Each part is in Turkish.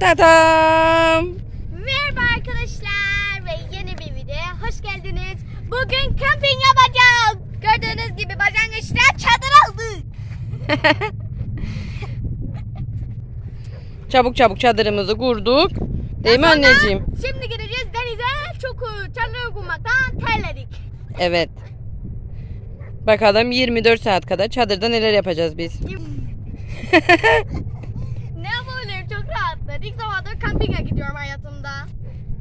Tadam! Merhaba arkadaşlar ve yeni bir videoya hoş geldiniz. Bugün kamping yapacağız. Gördüğünüz gibi başlangıçta çadır aldık. Çabuk çabuk çadırımızı kurduk. Değil mi Sonra anneciğim? Şimdi gideceğiz denize. Çok çadır kurmaktan terledik. Evet. Bakalım 24 saat kadar çadırda neler yapacağız biz. rahatlar. İlk zamandır kampinge gidiyorum hayatımda.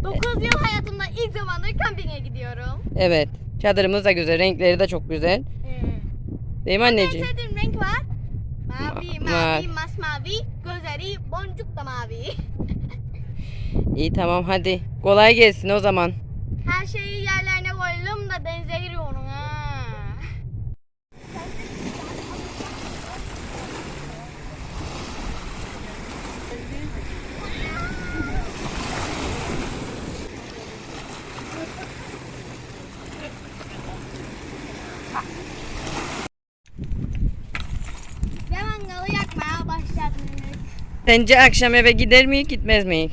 9 yıl hayatımda ilk zamandır kampinge gidiyorum. Evet. Çadırımız da güzel. Renkleri de çok güzel. Ee, Değil mi en anneciğim? sevdiğim renk var. Mavi, Ma- mavi, var. masmavi, gözleri boncuk da mavi. İyi tamam hadi. Kolay gelsin o zaman. Her şeyi yerlerine koydum da denize giriyorum ha. Ve mangalı yakmaya başladık. Sence akşam eve gider miyiz gitmez miyiz?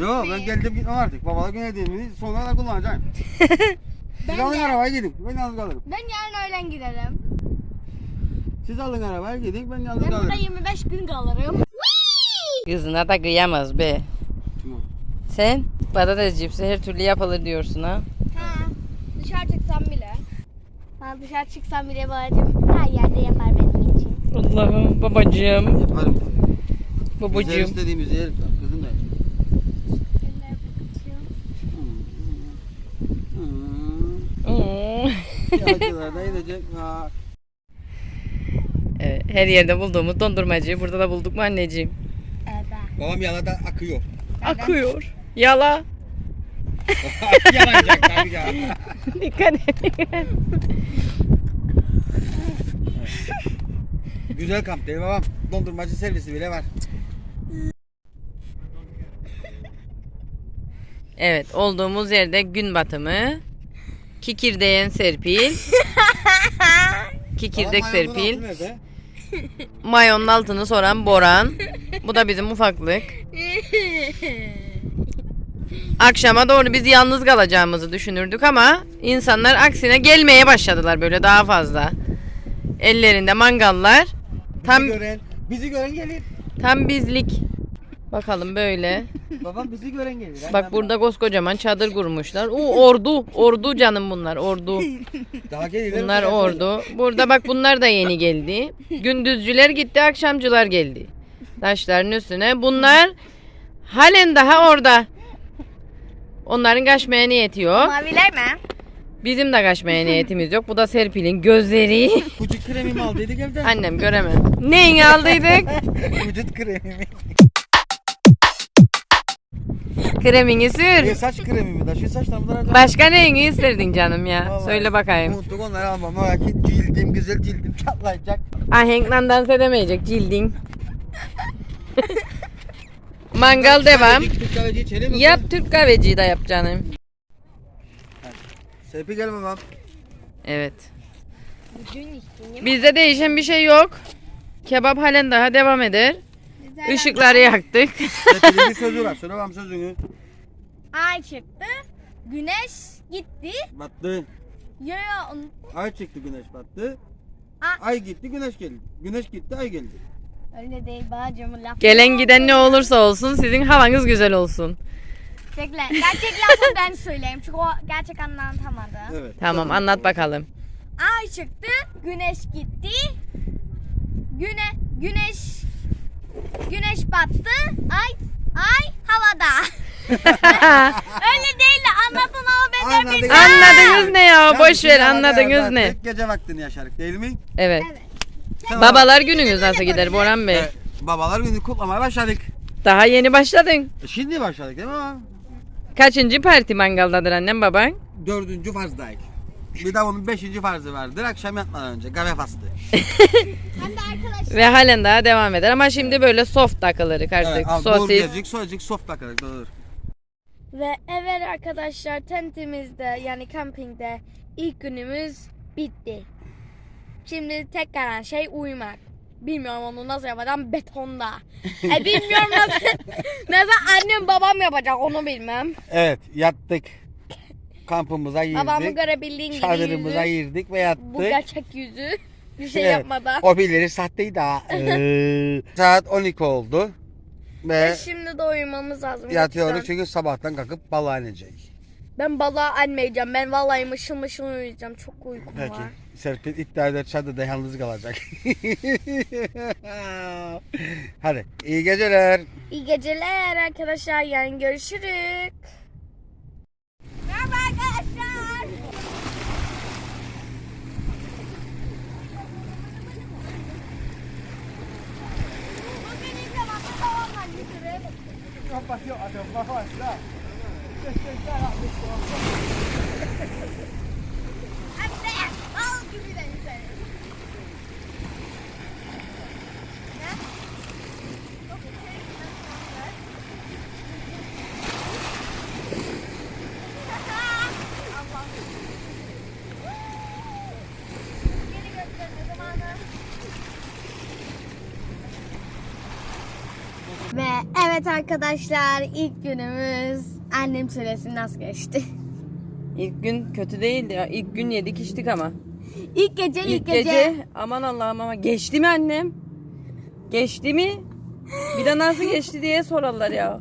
Yok ben geldim gitmem artık. Babalar güney değil Sonra da kullanacağım. Siz Ben alın de- arabaya gidin. Ben yalnız kalırım. Ben yarın öğlen giderim. Siz alın arabaya gidin. Ben yalnız Ben burada kalırım. 25 gün kalırım. Kızına da kıyamaz be. Tamam. Sen patates cipsi her türlü yapılır diyorsun ha. Ha, dışarı çıksam bile. Ben dışarı çıksam bile babacığım her yerde yapar benim için. Allah'ım babacığım. Yaparım Güzel Babacığım. istediğimizi yeriz. tabii. Kızım. Ha. Evet, her yerde bulduğumuz dondurmacıyı burada da bulduk mu anneciğim? Evet. Babam yalada akıyor. Akıyor. Yala. Yanacak tabii ya. Dikkat et. Güzel kamp değil babam. Dondurmacı servisi bile var. Evet olduğumuz yerde gün batımı. Kikirdeyen Serpil. Kikirdek Babam mayonun Serpil. altı nerede? Mayonun altını soran Boran. Bu da bizim ufaklık. Akşama doğru biz yalnız kalacağımızı düşünürdük ama insanlar aksine gelmeye başladılar böyle daha fazla. Ellerinde mangallar. Tam Bizi gören, bizi gören gelir. tam bizlik. Bakalım böyle. Babam bizi gören gelir. Bak burada koskocaman çadır kurmuşlar. Oo ordu, ordu canım bunlar, ordu. Daha gelirler. Bunlar ordu. Burada bak bunlar da yeni geldi. Gündüzcüler gitti, akşamcılar geldi. Taşların üstüne. Bunlar halen daha orada. Onların kaçmaya niyeti yok. Maviler mi? Bizim de kaçmaya niyetimiz yok. Bu da Serpil'in gözleri. Vücut kremimi aldıydık evden. Annem göremem. Neyini aldıydık? Vücut kremimi. Kremini E, sür. saç kremimi de şu saçlarımdan alacağım. Başka neyini istedin canım ya? Vallahi Söyle bakayım. Unuttuk onları almam. Merak et cildim güzel cildim çatlayacak. Ahenkle dans edemeyecek cildin. Mangal devam. Türk kahveci içelim mi? Yap Türk kahveciyi de yap canım. Serpi gel babam. Evet. Bizde değişen bir şey yok. Kebap halen daha devam eder. Işıkları yaktık. Serpi'nin bir sözü var. Söyle babam sözünü. Ay çıktı. Güneş gitti. Battı. Yo yo. Ay çıktı güneş battı. Aa. Ay gitti güneş geldi. Güneş gitti ay geldi. Öyle değil babacığım laf. Gelen giden ne olursa olsun sizin havanız güzel olsun. Bekle. Gerçek lafı ben söyleyeyim. Çünkü o gerçek anlatamadı. Evet. Tamam anlat bakalım. Ay çıktı. Güneş gitti. Güne güneş güneş battı. Ay ay havada. Öyle değil de anlatın ama ben de Anladık. bilmem. Anladınız ne ya? Boş ver anladınız ne? tek Gece vaktini yaşarık değil mi? Evet. Evet. Tamam. Babalar gününüz nasıl gider Boran Bey? Evet, babalar günü kutlamaya başladık. Daha yeni başladın. E, Şimdi başladık değil mi babam? Kaçıncı parti mangaldadır annem baban? Dördüncü farzdayız. Bir de onun beşinci farzı vardır. Akşam yatmadan önce kahve fastı. Hem de arkadaşlar. Ve halen daha devam eder ama şimdi böyle soft takılırık artık. Evet, Sosis. burgercik, soyacık, soft bakarız. Doğru. Ve evet arkadaşlar tentimizde yani kampingde ilk günümüz bitti. Şimdi tek kalan şey uyumak. Bilmiyorum onu nasıl yapacağım betonda. E bilmiyorum nasıl. nasıl annem babam yapacak onu bilmem. Evet yattık. Kampımıza Babamı girdik. görebildiğin gibi Çadırımıza yüzü. girdik ve yattık. Bu gerçek yüzü. Bir şey Evet, yapmadan. O birileri sahteydi ha. Ee, Saat 12 oldu. Ve Ve şimdi de uyumamız lazım. yatıyoruz gerçekten. çünkü sabahtan kalkıp balığa inecek. Ben balığa anmayacağım. Ben vallahi mışıl mışıl uyuyacağım. Çok uykum Peki. var. Serpil iddia eder çadırda yalnız kalacak. Hadi iyi geceler. İyi geceler arkadaşlar. Yarın görüşürüz. Merhaba arkadaşlar. Bugün ilk defa babamla götürüp Anne, al gibi de seni. Ne? Çok şey var. Allah'ım. Geri götürme zamanı. Ve evet arkadaşlar ilk günümüz annem süresi nasıl geçti? İlk gün kötü değildi ya. İlk gün yedik içtik ama. İlk gece ilk, İlk gece. gece aman Allah'ım ama geçti mi annem? Geçti mi? Bir de nasıl geçti diye sorarlar ya.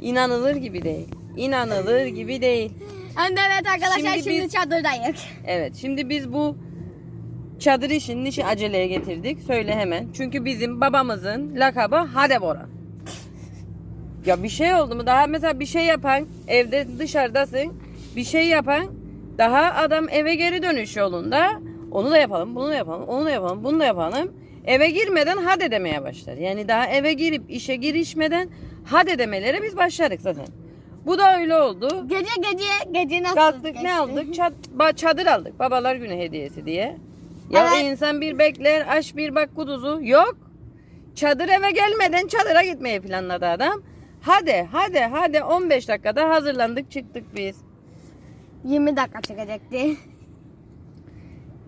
İnanılır gibi değil. İnanılır gibi değil. Hem de evet arkadaşlar Şimdi şimdi, biz- çadırdayız. Evet şimdi biz bu çadır işinin işi aceleye getirdik. Söyle hemen. Çünkü bizim babamızın lakabı Hadebora. Ya bir şey oldu mu? Daha mesela bir şey yapan evde dışarıdasın. Bir şey yapan daha adam eve geri dönüş yolunda onu da yapalım, bunu da yapalım, onu da yapalım, bunu da yapalım. Eve girmeden hadi demeye başlar. Yani daha eve girip işe girişmeden hadi demelere biz başladık zaten. Bu da öyle oldu. Gece gece gece nasıl Kalktık geçti? ne aldık? Çad, çadır aldık. Babalar günü hediyesi diye. Ya Evet. insan bir bekler, aş bir bak kuduzu. Yok. Çadır eve gelmeden çadıra gitmeyi planladı adam. Hadi hadi hadi 15 dakikada hazırlandık çıktık biz. 20 dakika çekecekti.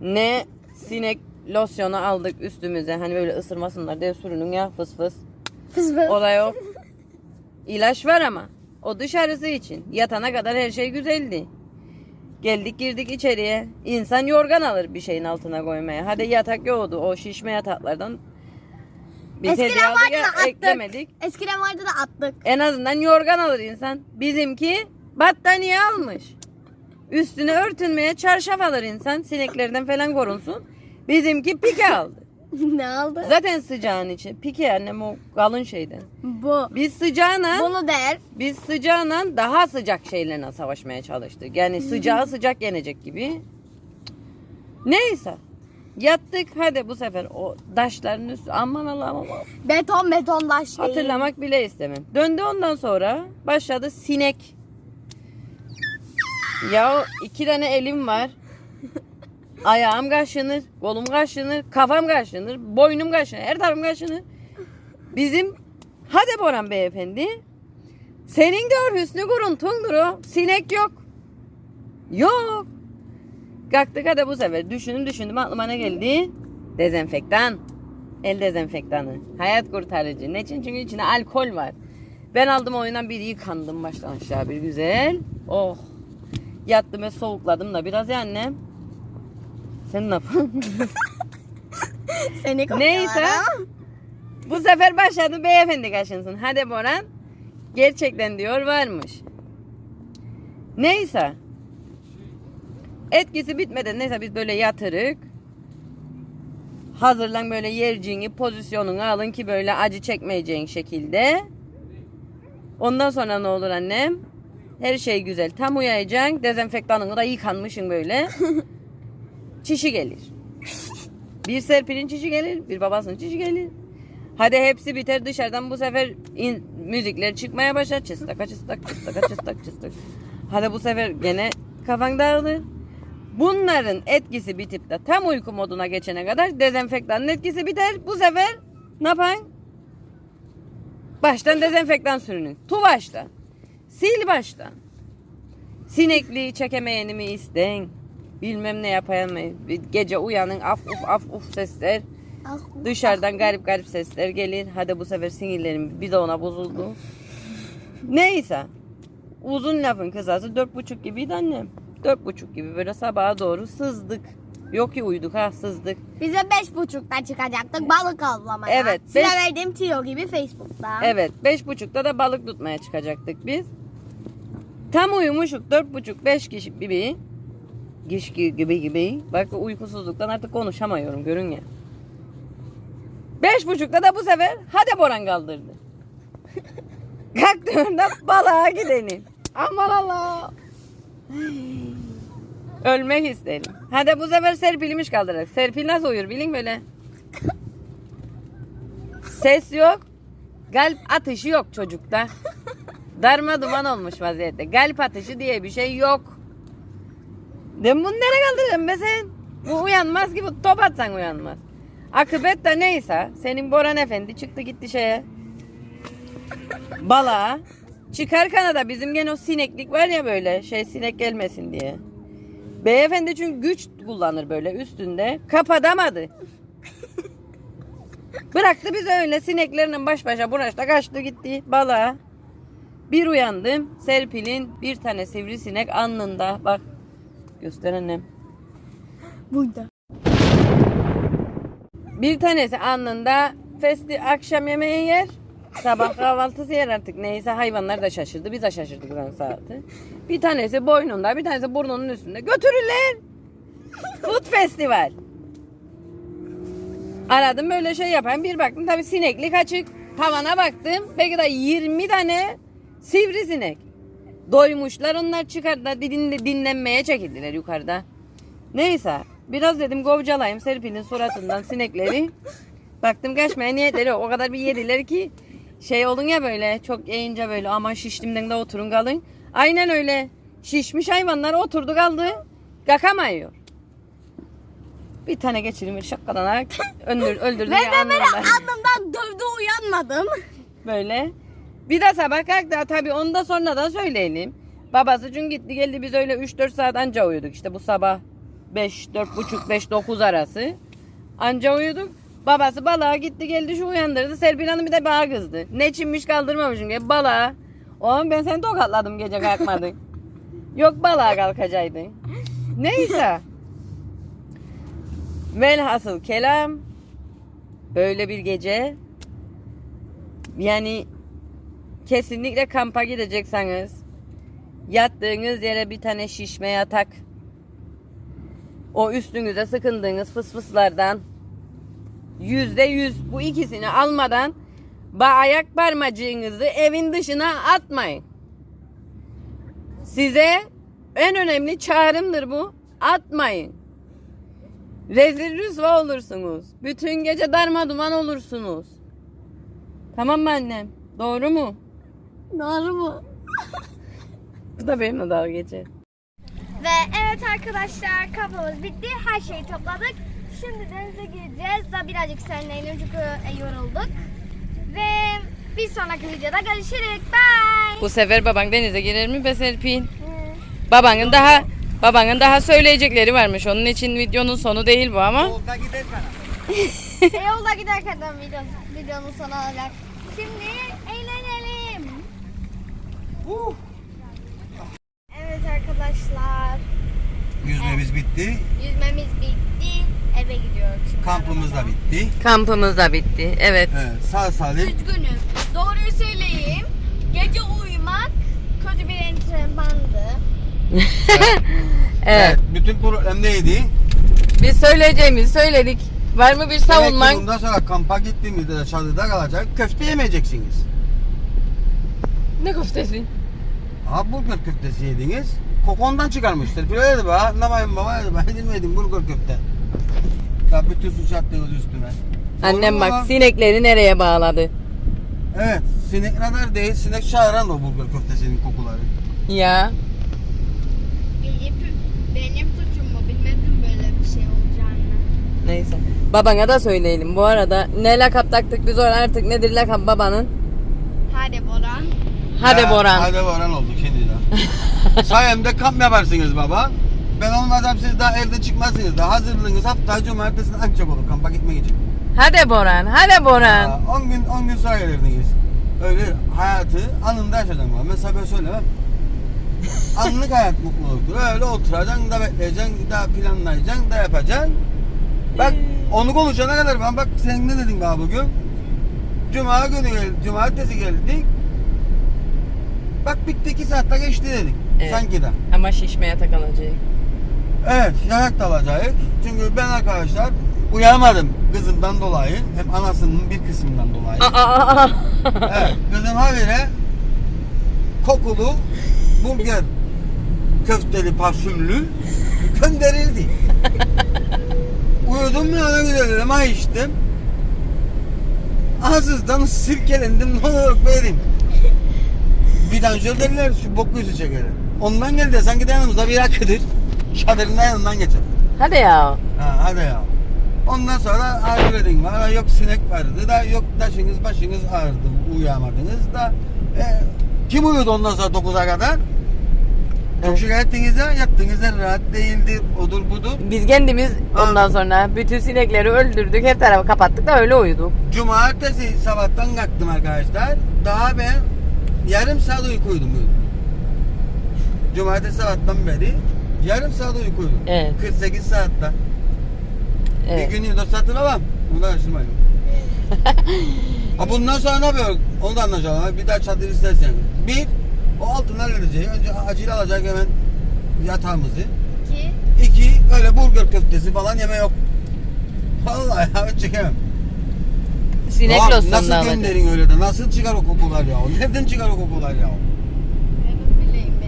Ne sinek losyonu aldık üstümüze. Hani böyle ısırmasınlar diye sürünün ya fıs fıs. Fıs fıs. O da yok. İlaç var ama. O dışarısı için. Yatana kadar her şey güzeldi. Geldik girdik içeriye. İnsan yorgan alır bir şeyin altına koymaya. Hadi yatak yoktu. O şişme yataklardan biz Eskiden vardı da attık. eklemedik. Eskiden vardı da attık. En azından yorgan alır insan. Bizimki battaniye almış. Üstüne örtünmeye çarşaf alır insan. Sineklerden falan korunsun. Bizimki pike aldı. ne aldı? Zaten sıcağın için. Pike annem o kalın şeyden. Bu. Biz sıcağına Bunu der. biz sıcağına daha sıcak şeylerle savaşmaya çalıştık. Yani sıcağı sıcak yenecek gibi. Neyse. Yattık hadi bu sefer o taşların üstü aman Allah'ım Allah'ım. Beton beton taş değil. Hatırlamak bile istemem. Döndü ondan sonra başladı sinek. Ya iki tane elim var. Ayağım kaşınır, kolum kaşınır, kafam kaşınır, boynum kaşınır, her tarafım kaşınır. Bizim hadi Boran beyefendi. Senin de hüsnü kuruntundur o. Sinek yok. Yok. Kalktık hadi bu sefer. Düşündüm düşündüm aklıma ne geldi? Dezenfektan. El dezenfektanı. Hayat kurtarıcı. Ne için? Çünkü içinde alkol var. Ben aldım oyundan bir yıkandım baştan aşağı bir güzel. Oh. Yattım ve soğukladım da biraz ya annem. Sen ne yapıyorsun? Seni Neyse. Bu sefer başladı beyefendi kaşınsın. Hadi Boran. Gerçekten diyor varmış. Neyse. Etkisi bitmeden neyse biz böyle yatırık. Hazırlan böyle yerciğini pozisyonunu alın ki böyle acı çekmeyeceğin şekilde. Ondan sonra ne olur annem? Her şey güzel. Tam uyayacaksın. Dezenfektanını da yıkanmışsın böyle. Çişi gelir. Bir Serpil'in çişi gelir, bir babasının çişi gelir. Hadi hepsi biter dışarıdan bu sefer in, müzikler çıkmaya başlar. Çıstak çıstak çıstak çıstak çıstak. Hadi bu sefer gene kafan dağılır. Bunların etkisi bitip de tam uyku moduna geçene kadar dezenfektanın etkisi biter. Bu sefer ne yapan? Baştan dezenfektan sürünün. Tu baştan. Sil baştan. Sinekliği çekemeyeni mi isten? Bilmem ne yapayım mı? Bir Gece uyanın af uf af uf sesler. Dışarıdan garip garip sesler gelir. Hadi bu sefer sinirlerim bir de ona bozuldu. Neyse. Uzun lafın kısası dört buçuk gibiydi annem. Dört buçuk gibi böyle sabaha doğru sızdık. Yok ki uyuduk ha sızdık. Bize beş buçukta çıkacaktık balık avlamaya. Evet, Size beş- verdiğim tiyo gibi Facebook'ta. Evet beş buçukta da balık tutmaya çıkacaktık biz. Tam uyumuşuk dört buçuk beş kişi gibi. Gişki gibi gibi. Bak uykusuzluktan artık konuşamıyorum görün ya. Beş buçukta da bu sefer hadi Boran kaldırdı. Kalktığımda balığa gidelim. Aman Allah. Ölmek isterim. Hadi bu sefer Serpil'miş kaldırarak. Serpil nasıl uyur bilin böyle. Ses yok. Kalp atışı yok çocukta. Darma duman olmuş vaziyette. Kalp atışı diye bir şey yok. De bunu nereye kaldıracaksın be sen? Bu uyanmaz ki bu top atsan uyanmaz. Akıbet de neyse. Senin Boran Efendi çıktı gitti şeye. Balığa. Çıkarken da bizim gene o sineklik var ya böyle şey sinek gelmesin diye. Beyefendi çünkü güç kullanır böyle üstünde. Kapatamadı. Bıraktı bizi öyle sineklerinin baş başa buraşta kaçtı gitti balığa. Bir uyandım. Serpil'in bir tane sivrisinek alnında. Bak göster annem. Burada. Bir tanesi alnında festi akşam yemeği yer. Sabah kahvaltısı yer artık neyse hayvanlar da şaşırdı. Biz de şaşırdık lan saati. Bir tanesi boynunda bir tanesi burnunun üstünde. Götürürler. Food festival. Aradım böyle şey yapan bir baktım tabi sineklik açık. Tavana baktım. Belki de 20 tane sivrisinek. Doymuşlar onlar çıkardılar dinle, dinlenmeye çekildiler yukarıda. Neyse biraz dedim govcalayayım Serpil'in suratından sinekleri. Baktım kaçmaya niyetleri o kadar bir yediler ki şey olun ya böyle çok yiyince böyle aman şiştimden de oturun kalın. Aynen öyle şişmiş hayvanlar oturdu kaldı kakamıyor. Bir tane geçirmiş şakalanak öldür, öldürdü Ve ya de beni anlamda. alnımdan dövdü uyanmadım. Böyle. Bir de sabah kalktı tabii onu da sonradan söyleyelim. Babası çünkü gitti geldi biz öyle 3-4 saat anca uyuduk işte bu sabah 5, 4 buçuk, 5, 9 arası. Anca uyuduk. Babası balığa gitti geldi şu uyandırdı. Serpil Hanım bir de bana kızdı. Ne çinmiş kaldırmamışım diye balığa. Oğlum ben seni tokatladım gece kalkmadın. Yok balığa kalkacaktın. Neyse. Velhasıl kelam. Böyle bir gece. Yani kesinlikle kampa gidecekseniz yattığınız yere bir tane şişme yatak o üstünüze sıkındığınız fısfıslardan yüzde yüz bu ikisini almadan ba ayak parmacığınızı evin dışına atmayın. Size en önemli çağrımdır bu. Atmayın. Rezil rüsva olursunuz. Bütün gece darma duman olursunuz. Tamam mı annem? Doğru mu? Doğru mu? Bu da benimle dalga geçer. Ve evet arkadaşlar kampımız bitti. Her şeyi topladık. Şimdi denize gireceğiz. Da birazcık serinleyelim çünkü e, yorulduk. Ve bir sonraki videoda görüşürüz. Bye. Bu sefer baban denize girer mi be Serpil? Babanın daha babanın daha söyleyecekleri varmış. Onun için videonun sonu değil bu ama. Yolda gider bana. e, yolda giderken de video, videonun sonu olacak. Şimdi eğlenelim. Uh. Evet arkadaşlar. Yüzmemiz bitti. Yüzmemiz bitti. Eve gidiyoruz. şimdi Kampımız da bitti. Kampımız da bitti. Evet. Evet, sağ salim. Üzgünüm. Doğruyu söyleyeyim. Gece uyumak kötü bir antrenmandı. Evet. Evet, bütün problem neydi? Biz söyleyeceğimizi söyledik. Var mı bir Demek ki savunman? bundan sonra kampa gittiğimizde de çadırda kalacak. Köfte yemeyeceksiniz. Ne köftesi? Ha bulgur köftesi yediniz. Kokondan çıkarmıştır. Bir öyle dedi bana. Ne bayım baba dedi. Ben yedim bulgur köfte. Ya bütün suç attınız üstüme. Annem bak sinekleri nereye bağladı? Evet. Sinek kadar değil. Sinek çağıran o bulgur köftesinin kokuları. Ya. Benim, benim suçum mu? Bilmedim böyle bir şey olacağını. Neyse. Babana da söyleyelim. Bu arada ne lakap taktık biz ona artık nedir lakap babanın? Hadi Boran. Hadi Ya, Boran. Hadi Boran olduk şimdi de. Sayemde kamp yaparsınız baba. Ben olmasam siz daha evde çıkmazsınız da hazırlığınız hafta cumartesini ancak olur kampa gitmek için. Hadi Boran, hadi Boran. 10 gün 10 gün sonra gelirdiniz. Öyle hayatı anında yaşayacaksın bana. Mesela ben söylemem. Anlık hayat mutluluktur. Öyle oturacaksın da bekleyeceksin, da planlayacaksın, da yapacaksın. Bak onu konuşana kadar ben bak sen ne dedin daha bugün? Cuma günü geldi, cumartesi geldik. Bak bitti iki saatte geçti dedik. Evet. Sanki de. Ama şişmeye takılacak. Evet, yarak da alacağız. Çünkü ben arkadaşlar uyamadım kızımdan dolayı. Hem anasının bir kısmından dolayı. Evet, kızım habire kokulu burger köfteli parfümlü gönderildi. Uyudum mu ona güzel dedim, ay içtim. Ağzızdan sirkelendim, ne olur benim. Vidanjör derler şu bok yüzü çekerim. Ondan geldi sanki de yanımızda bir akıdır. Çadırın yanından geçer. hadi ya. Ha, hadi ya. Ondan sonra ayırırdın var. Yok sinek vardı da yok taşınız başınız ağrıdı. Uyuyamadınız da. E, kim uyudu ondan sonra 9'a kadar? Çok şikayet ettiğinizde yattığınızda rahat değildi. Odur budur. Biz kendimiz ondan sonra bütün sinekleri öldürdük. Her tarafı kapattık da öyle uyuduk. Cumartesi sabahtan kalktım arkadaşlar. Daha ben yarım saat uyku uyudum. bugün. Cumartesi sabahtan beri yarım saat uyku uyudum. Evet. 48 saatte. Evet. Bir gün 24 saat alamam. Bunu da araştırmayın. ha bundan sonra ne yapıyor? Onu da. Ha, Bir daha çadır istersen. Bir, o altını halledeceği. Önce acil alacak hemen yatağımızı. Ki İki, öyle burger köftesi falan yeme yok. Vallahi ya ben çekemem. Sinek Nasıl gönderin öyle de? Nasıl çıkar o kokular ya? Nereden çıkar o kokular ya?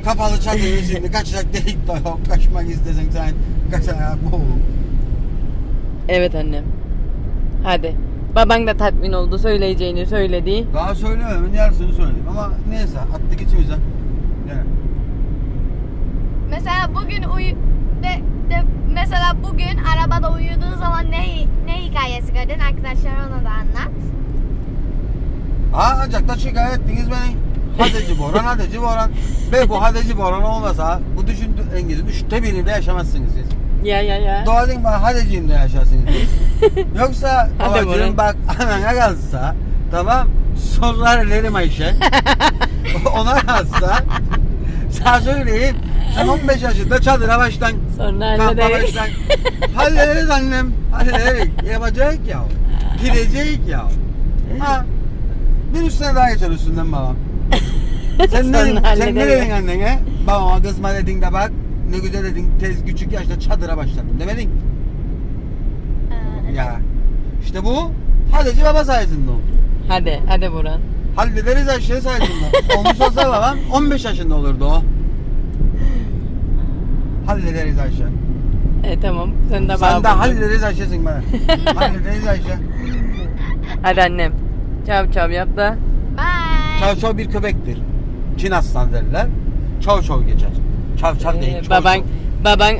Kapalı çadırın içinde kaçacak delik de yok. Kaçmak istesen sen kaçarak bu. Evet annem. Hadi. Baban da tatmin oldu. Söyleyeceğini söyledi. Daha söylememin yarısını söyledim ama neyse attık içimize. Yani. Mesela bugün uyu de, de, mesela bugün arabada uyuduğun zaman ne ne hikayesi gördün arkadaşlar ona da anlat. Ha ancak da şikayet ettiniz beni. Hadeci Boran, Hadeci Boran. Ve bu Hadeci Boran olmasa bu düşündüğünüz üçte birinde yaşamazsınız siz. Ya ya ya. Doğadın bak Hadeci'imde yaşarsınız. Yoksa babacığım bak anana kalsa tamam sonra ellerim Ayşe. Ona kalsa sana söyleyeyim sen 15 yaşında çadıra baştan Sonra hallederiz. baştan hallederiz annem hallederiz yapacak ya gidecek ya ha bir üstüne daha geçer üstünden babam sen ne, dedin, sen ne dedin annene babama kızma dedin de bak ne güzel dedin tez küçük yaşta çadıra başladım demedin Ee, ya işte bu Hadeci baba sayesinde oldu. Hadi. Hadi Boran. Hallederiz Ayşe sayesinde. Olmuş olsa babam 15 yaşında olurdu o. Hallederiz Ayşe. E tamam. Sen de Sen de bana hallederiz Ayşe'sin bana. hallederiz Ayşe. Hadi annem. Çav çav yap da. Bye. Çav çav bir köpektir. Çin aslan derler. Çav çav geçer. Çav çav değil. Ee, çav baban çav. baban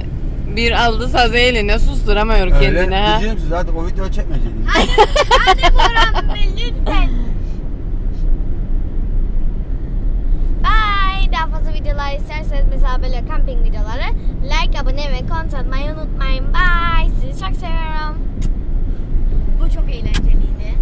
bir aldı sazı eline susturamıyor Öyle kendine ha. diyeceğim size hadi o video çekmeyeceğim. Hadi, hadi Boran Bey, lütfen. Bye. Daha fazla videolar isterseniz mesela böyle camping videoları like, abone ve konut atmayı unutmayın. Bye. Sizi çok seviyorum. Bu çok eğlenceliydi.